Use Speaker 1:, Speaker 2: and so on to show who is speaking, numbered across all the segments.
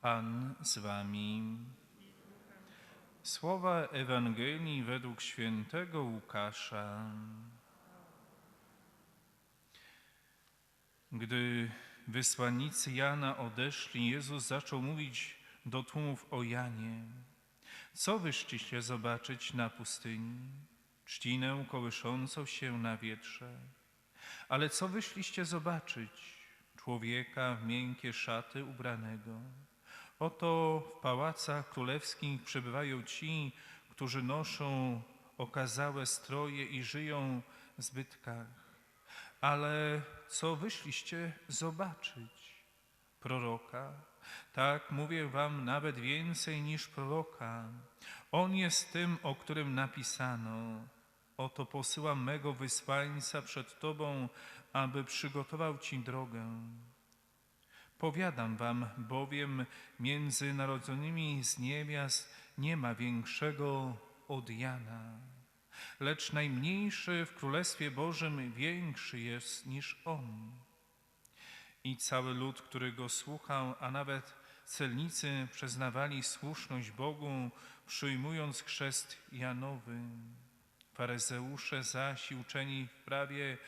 Speaker 1: Pan z wami. Słowa Ewangelii według świętego Łukasza. Gdy wysłannicy Jana odeszli, Jezus zaczął mówić do tłumów o Janie. Co wyszliście zobaczyć na pustyni? Trzcinę kołyszącą się na wietrze. Ale co wyszliście zobaczyć? Człowieka w miękkie szaty ubranego. Oto w pałacach królewskich przebywają ci, którzy noszą okazałe stroje i żyją w zbytkach. Ale co wyszliście zobaczyć? Proroka? Tak, mówię wam nawet więcej niż proroka. On jest tym, o którym napisano. Oto posyłam mego wysłańca przed tobą, aby przygotował ci drogę. Powiadam wam, bowiem między narodzonymi z niebios nie ma większego od Jana. Lecz najmniejszy w Królestwie Bożym większy jest niż on. I cały lud, który go słuchał, a nawet celnicy przyznawali słuszność Bogu, przyjmując chrzest Janowy. Faryzeusze zaś uczeni w prawie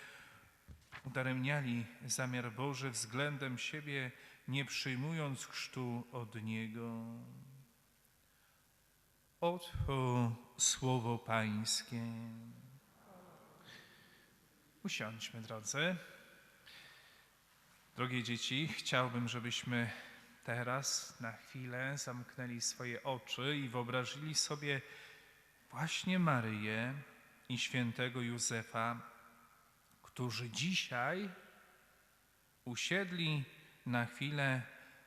Speaker 1: udaremniali zamiar Boży względem siebie, nie przyjmując chrztu od Niego. Oto słowo Pańskie. Usiądźmy, drodzy. Drogie dzieci, chciałbym, żebyśmy teraz na chwilę zamknęli swoje oczy i wyobrazili sobie właśnie Maryję i świętego Józefa, którzy dzisiaj usiedli na chwilę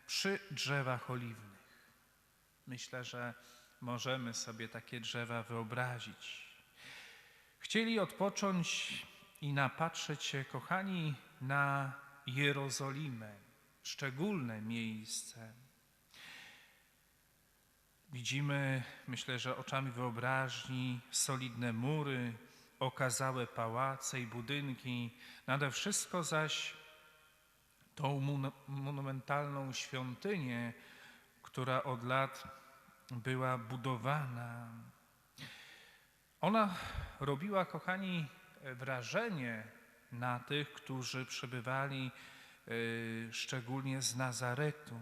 Speaker 1: przy drzewach oliwnych. Myślę, że możemy sobie takie drzewa wyobrazić. Chcieli odpocząć i napatrzeć się, kochani, na Jerozolimę, szczególne miejsce. Widzimy, myślę, że oczami wyobraźni, solidne mury, okazałe pałace i budynki, nade wszystko zaś tą mon- monumentalną świątynię, która od lat była budowana. Ona robiła, kochani, wrażenie na tych, którzy przybywali y, szczególnie z Nazaretu.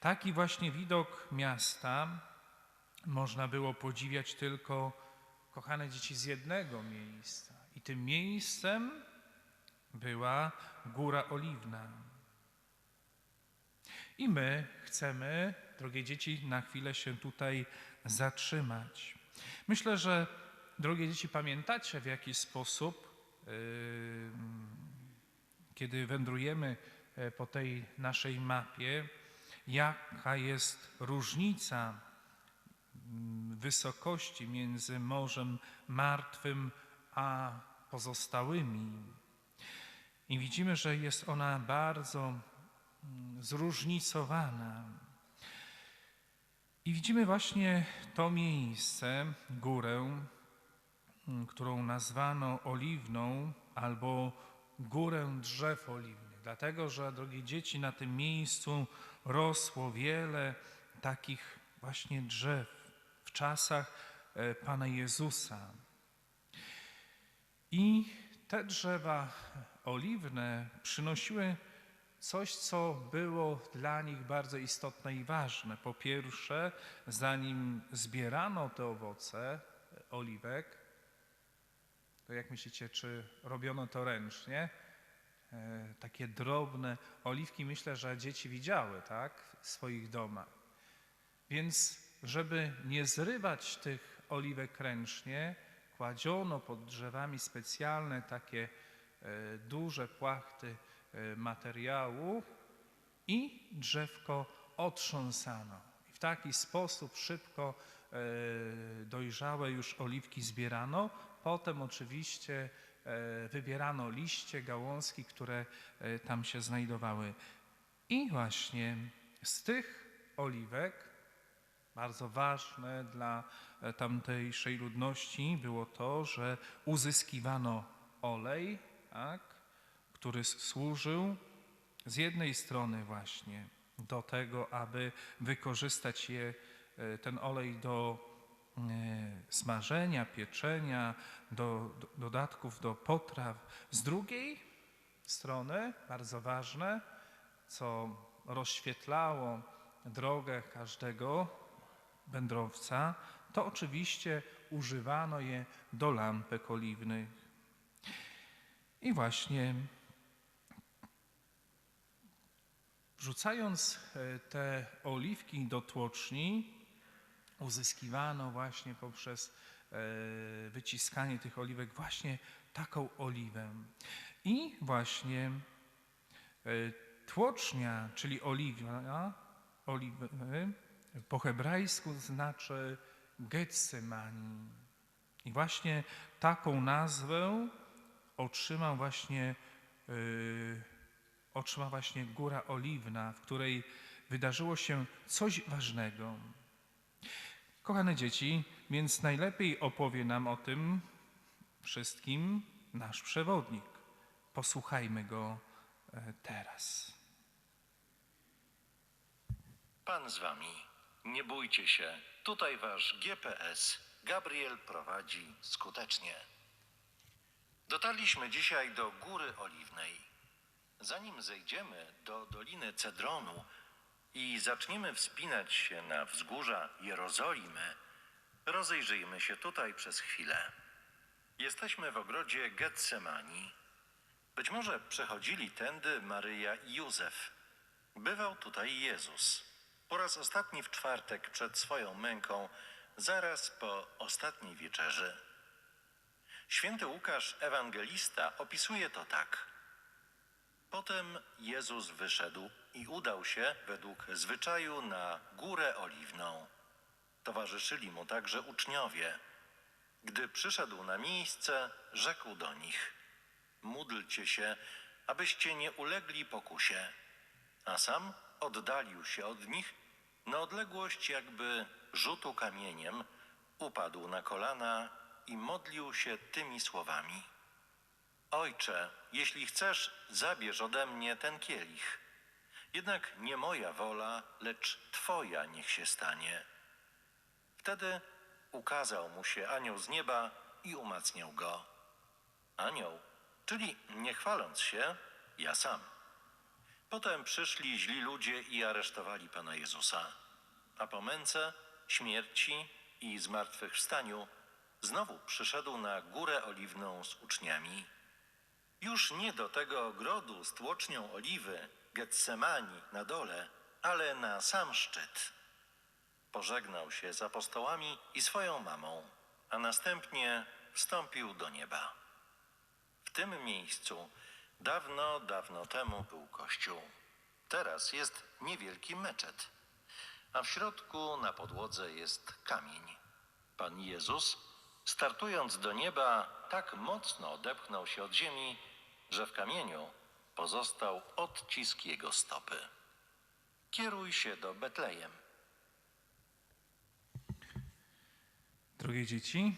Speaker 1: Taki właśnie widok miasta można było podziwiać tylko, kochane dzieci, z jednego miejsca. I tym miejscem była Góra Oliwna. I my chcemy, drogie dzieci, na chwilę się tutaj zatrzymać. Myślę, że, drogie dzieci, pamiętacie w jaki sposób, yy, kiedy wędrujemy e, po tej naszej mapie, jaka jest różnica wysokości między Morzem Martwym a pozostałymi. I widzimy, że jest ona bardzo mm, zróżnicowana. I widzimy właśnie to miejsce, górę, mm, którą nazwano oliwną albo górę drzew oliwnych. Dlatego, że, drogie dzieci, na tym miejscu rosło wiele takich właśnie drzew w czasach e, Pana Jezusa. I te drzewa oliwne przynosiły coś, co było dla nich bardzo istotne i ważne. Po pierwsze, zanim zbierano te owoce oliwek, to jak myślicie, czy robiono to ręcznie? E, takie drobne oliwki, myślę, że dzieci widziały, tak, w swoich domach. Więc, żeby nie zrywać tych oliwek ręcznie, kładziono pod drzewami specjalne takie e, duże płachty e, materiału i drzewko otrząsano. W taki sposób szybko e, dojrzałe już oliwki zbierano. Potem oczywiście wybierano liście, gałązki, które tam się znajdowały. I właśnie z tych oliwek bardzo ważne dla e, tamtejszej ludności było to, że uzyskiwano olej, tak, który służył z jednej strony właśnie do tego, aby wykorzystać je, e, ten olej do e, smażenia, pieczenia, do, do dodatków do potraw. Z drugiej strony, bardzo ważne, co rozświetlało drogę każdego wędrowca, to oczywiście używano je do lampek oliwnych. I właśnie wrzucając e, te oliwki do tłoczni, uzyskiwano właśnie poprzez e, wyciskanie tych oliwek właśnie taką oliwę. I właśnie e, tłocznia, czyli oliwa, oliwy, po hebrajsku znaczy Getsemani. I właśnie taką nazwę otrzymał właśnie, yy, właśnie Góra Oliwna, w której wydarzyło się coś ważnego. Kochane dzieci, więc najlepiej opowie nam o tym wszystkim nasz przewodnik. Posłuchajmy go e, teraz.
Speaker 2: Pan z wami. Nie bójcie się. Tutaj wasz GPS. Gabriel prowadzi skutecznie. Dotarliśmy dzisiaj do Góry Oliwnej. Zanim zejdziemy do Doliny Cedronu i zaczniemy wspinać się na wzgórza Jerozolimy, rozejrzyjmy się tutaj przez chwilę. Jesteśmy w ogrodzie Getsemani. Być może przechodzili tędy Maryja i Józef. Bywał tutaj Jezus. Po raz ostatni w czwartek przed swoją męką, zaraz po ostatniej wieczerzy. Święty Łukasz, ewangelista, opisuje to tak. Potem Jezus wyszedł i udał się, według zwyczaju, na Górę Oliwną. Towarzyszyli mu także uczniowie. Gdy przyszedł na miejsce, rzekł do nich: Módlcie się, abyście nie ulegli pokusie. A sam oddalił się od nich na odległość jakby rzutu kamieniem, upadł na kolana i modlił się tymi słowami: Ojcze, jeśli chcesz, zabierz ode mnie ten kielich. Jednak nie moja wola, lecz Twoja niech się stanie. Wtedy ukazał mu się anioł z nieba i umacniał go. Anioł, czyli nie chwaląc się, ja sam. Potem przyszli źli ludzie i aresztowali Pana Jezusa. A po męce, śmierci i zmartwychwstaniu znowu przyszedł na Górę Oliwną z uczniami. Już nie do tego ogrodu z tłocznią oliwy, Getsemani na dole, ale na sam szczyt. Pożegnał się z apostołami i swoją mamą, a następnie wstąpił do nieba. W tym miejscu dawno, dawno temu był kościół. Teraz jest niewielki meczet, a w środku na podłodze jest kamień. Pan Jezus, startując do nieba, tak mocno odepchnął się od ziemi, że w kamieniu pozostał odcisk jego stopy. Kieruj się do Betlejem.
Speaker 1: Drogie dzieci,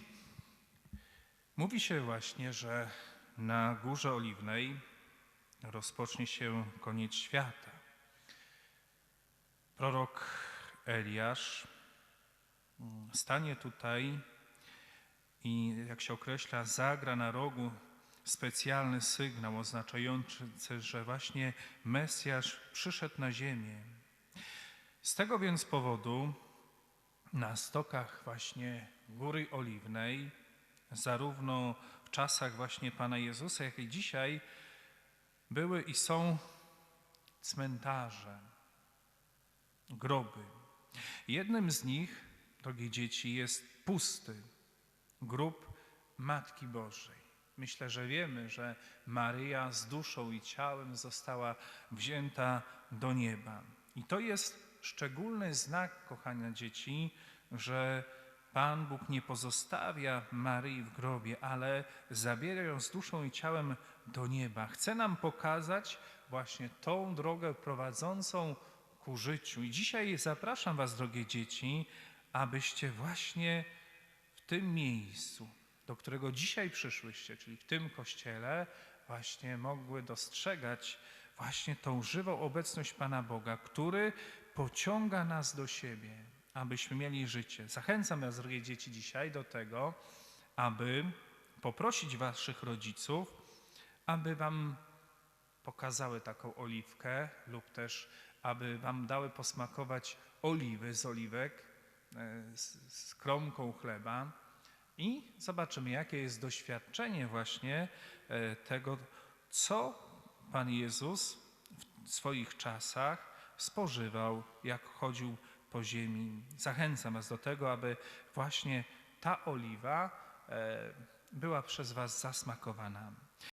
Speaker 1: mówi się właśnie, że na Górze Oliwnej rozpocznie się koniec świata. Prorok Eliasz mm, stanie tutaj i, jak się określa, zagra na rogu specjalny sygnał oznaczający, że właśnie Mesjasz przyszedł na ziemię. Z tego więc powodu na stokach właśnie Góry Oliwnej, zarówno w czasach właśnie Pana Jezusa, jak i dzisiaj, były i są cmentarze, groby. Jednym z nich, drogie dzieci, jest pusty grób Matki Bożej. Myślę, że wiemy, że Maryja z duszą i ciałem została wzięta do nieba. I to jest szczególny znak, kochane dzieci, że Pan Bóg nie pozostawia Maryi w grobie, ale zabiera ją z duszą i ciałem do nieba. Chce nam pokazać właśnie tą drogę prowadzącą ku życiu. I dzisiaj zapraszam Was, drogie dzieci, abyście właśnie w tym miejscu, do którego dzisiaj przyszłyście, czyli w tym kościele, właśnie mogły dostrzegać właśnie tą żywą obecność Pana Boga, który pociąga nas do siebie, abyśmy mieli życie. Zachęcam Was, drogie dzieci, dzisiaj do tego, aby poprosić Waszych rodziców, aby Wam pokazały taką oliwkę lub też aby Wam dały posmakować oliwy z oliwek e, z, z kromką chleba i zobaczymy, jakie jest doświadczenie właśnie e, tego, co Pan Jezus w swoich czasach spożywał, jak chodził po ziemi. Zachęcam Was do tego, aby właśnie ta oliwa e, była przez Was zasmakowana.